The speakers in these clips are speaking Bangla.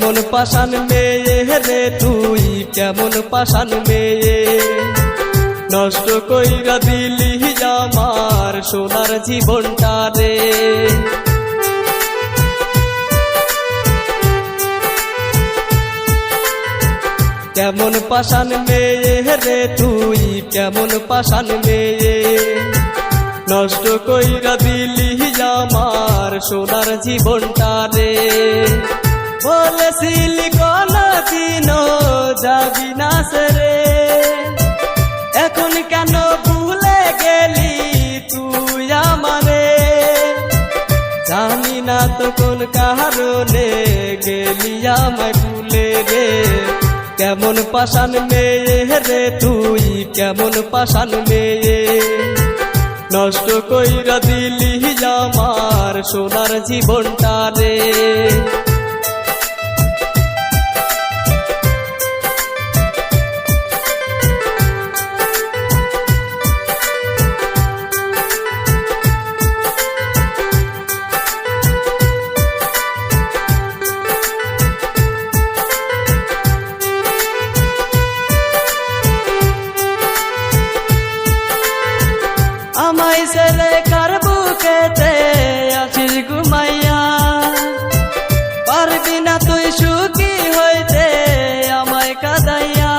কেমন পাশান মেয়ে রে তুই, কেমন পাশান মেয়ে। নষ্ট কইরা দিলি আমার সোনার জীবনটা রে। কেমন পাশান মেয়ে রে তুই, কেমন পাশান মেয়ে। নষ্ট কইরা দিলি আমার সোনার জীবনটা রে। বলেছিলি কোন দিন যাবি না রে এখন কেন ভুলে গেলি তুই আমারে? জানি না তো কোন কারণে গেলি আমায় ভুলে রে। কেমন পাশান মেয়ে রে তুই, কেমন পাশান মেয়ে। নষ্ট কইরা দিলি আমার সোনার জীবনটা রে। আমায় ছেলে কার বুকেতে আছিস ঘুমাইয়া পারবি না তুই সুখী হইতে আমায় কাদাইয়া।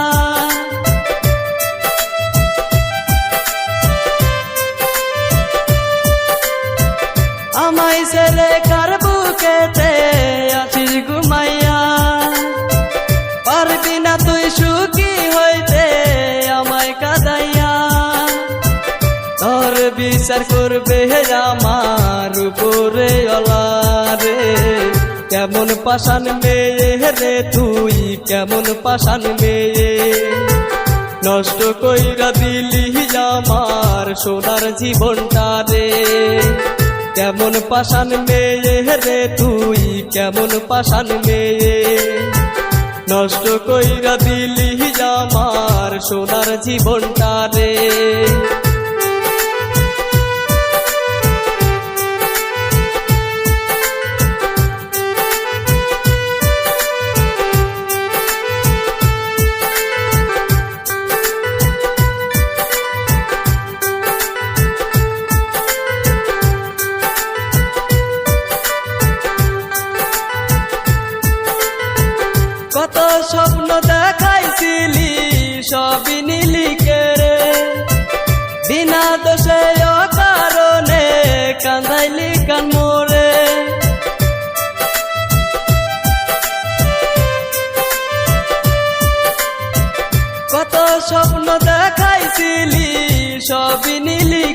আমায় ছেলে কার বুকেতে আছিস ঘুমাইয়া পারবি না তুই সুখী বিচার করবে আমার উপরে অলারে কেমন পাশান মেয়ে রে তুই, কেমন পাশান মেয়ে। নষ্ট কইরা দিলি আমার সোনার জীবনটা রে। কেমন পাশান মেয়ে রে তুই, কেমন পাশান মেয়ে। নষ্ট কইরা দিলি আমার সোনার জীবনটা রে। কত স্বপ্ন দেখাইছিলি, সবই নিলি কেড়ে বিনা দোষে কারণে কান্দাইলি কান মোরে কত স্বপ্ন দেখাইছিলি, সবই নিলি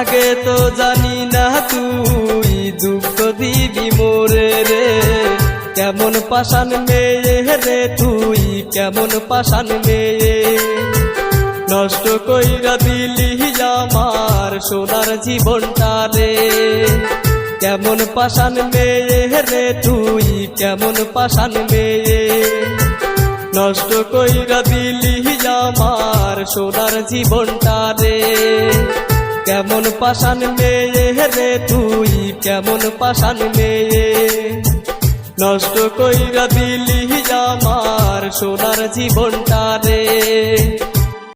আগে তো জানি না তুই দুঃখ দিবি মোরে রে। কেমন পাশান মেয়ে রে তুই, কেমন পাশান মেয়ে। নষ্ট কইরা দিলি আমার সোনার জীবনটা রে। কেমন পাশান মেয়ে রে তুই, কেমন পাশান মেয়ে। নষ্ট কইরা দিলি আমার সোনার জীবনটা রে। কেমন পাশান মেয়ে রে তুই, কেমন পাশান মেয়ে। নষ্ট কইরা দিলি আমার সোনার জীবনটা রে।